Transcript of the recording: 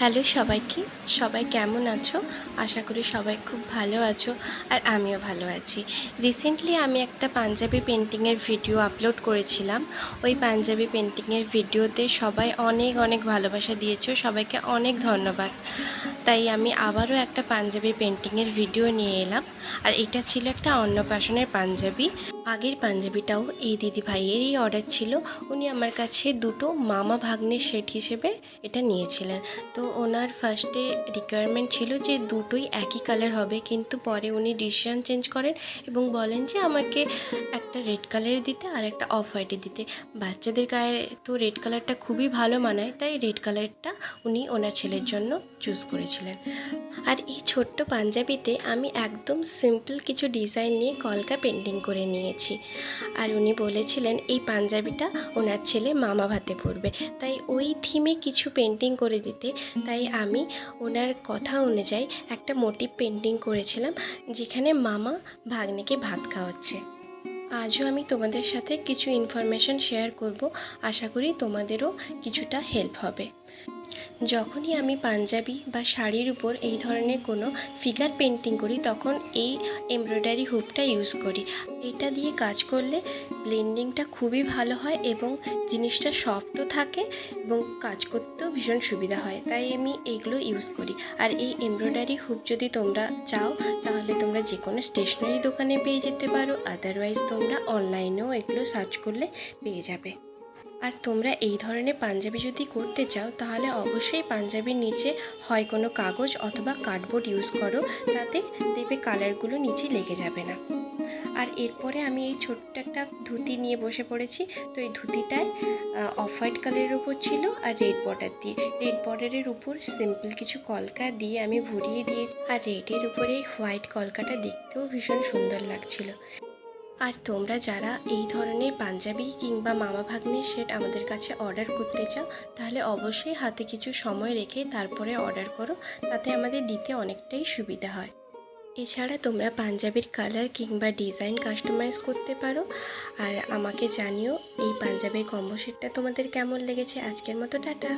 Hello সবাইকে, সবাই কেমন আছো? আশা করি সবাই খুব ভালো আছো আর আমিও ভালো আছি। রিসেন্টলি আমি একটা পাঞ্জাবি পেন্টিংয়ের ভিডিও আপলোড করেছিলাম। ওই পাঞ্জাবি পেন্টিংয়ের ভিডিওতে সবাই অনেক অনেক ভালোবাসা দিয়েছ, সবাইকে অনেক ধন্যবাদ। তাই আমি আবারও একটা পাঞ্জাবি পেন্টিংয়ের ভিডিও নিয়ে এলাম। আর এটা ছিল একটা অন্নপ্রাশনের পাঞ্জাবি। আগের পাঞ্জাবিটাও এই দিদি ভাইয়েরই অর্ডার ছিল। উনি আমার কাছে দুটো মামা ভাগ্নের সেট হিসেবে এটা নিয়েছিলেন। তো ওনার ফার্স্টে রিকোয়ারমেন্ট ছিল যে দুটোই একই কালার হবে, কিন্তু পরে উনি ডিসিশন চেঞ্জ করেন এবং বলেন যে আমাকে একটা রেড কালারের দিতে আর একটা অফ হোয়াইটে দিতে। বাচ্চাদের গায়ে তো রেড কালারটা খুবই ভালো মানায়, তাই রেড কালারটা উনি ওনার ছেলের জন্য চুজ করেছিলেন। আর এই ছোট্ট পাঞ্জাবিতে আমি একদম সিম্পল কিছু ডিজাইন নিয়ে কলকা পেন্টিং করে নিয়েছি। আর উনি বলেছিলেন, এই পাঞ্জাবিটা ওনার ছেলে মামা ভাতে পরবে। তাই ওই থিমে কিছু পেন্টিং করে দিতে। তাই আমি ওনার কথা অনুযায়ী একটা মোটিভ পেন্টিং করেছিলাম, যেখানে মামা ভাগ্নেকে ভাত খাওয়াচ্ছে। আজও আমি তোমাদের সাথে কিছু ইনফরমেশন শেয়ার করব। আশা করি তোমাদেরও কিছুটা হেল্প হবে। যখনই আমি পাঞ্জাবি বা শাড়ির উপর এই ধরনের কোনো ফিগার পেন্টিং করি, তখন এই এমব্রয়ডারি হুকটা ইউজ করি। এটা দিয়ে কাজ করলে ব্লেন্ডিংটা খুবই ভালো হয় এবং জিনিসটা সফটও থাকে এবং কাজ করতেও ভীষণ সুবিধা হয়। তাই আমি এইগুলো ইউজ করি। আর এই এমব্রয়ডারি হুক যদি তোমরা চাও, তাহলে তোমরা যে কোনো স্টেশনারি দোকানে পেয়ে যেতে পারো আদারওয়াইজ তোমরা অনলাইনেও এগুলো সার্চ করলে পেয়ে যাবে। আর তোমরা এই ধরনের পাঞ্জাবি যদি করতে চাও, তাহলে অবশ্যই পাঞ্জাবির নিচে হয় কোনো কাগজ অথবা কার্ডবোর্ড ইউজ করো, তাতে দেবে কালারগুলো নিচে লেগে যাবে না। আর এরপরে আমি এই ছোট্ট একটা ধুতি নিয়ে বসে পড়েছি। তো এই ধুতিটায় অফ হোয়াইট কালারের উপর ছিল আর রেড বর্ডার দিয়ে। রেড বর্ডারের উপর সিম্পল কিছু কলকা দিয়ে আমি ভরিয়ে দিয়েছি। আর রেডের উপরে হোয়াইট কলকাটা দেখতেও ভীষণ সুন্দর লাগছিল। আর তোমরা যারা এই ধরনের পাঞ্জাবি কিংবা মামা ভাগ্নের সেট আমাদের কাছে অর্ডার করতে চাও, তাহলে অবশ্যই হাতে কিছু সময় রেখে তারপরে অর্ডার করো, তাতে আমাদের দিতে অনেকটাই সুবিধা হয়। এছাড়া তোমরা পাঞ্জাবির কালার কিংবা ডিজাইন কাস্টমাইজ করতে পারো, আর আমাকে জানিও এই পাঞ্জাবির কম্বো সেটটা তোমাদের কেমন লেগেছে। আজকের মতো টাটা।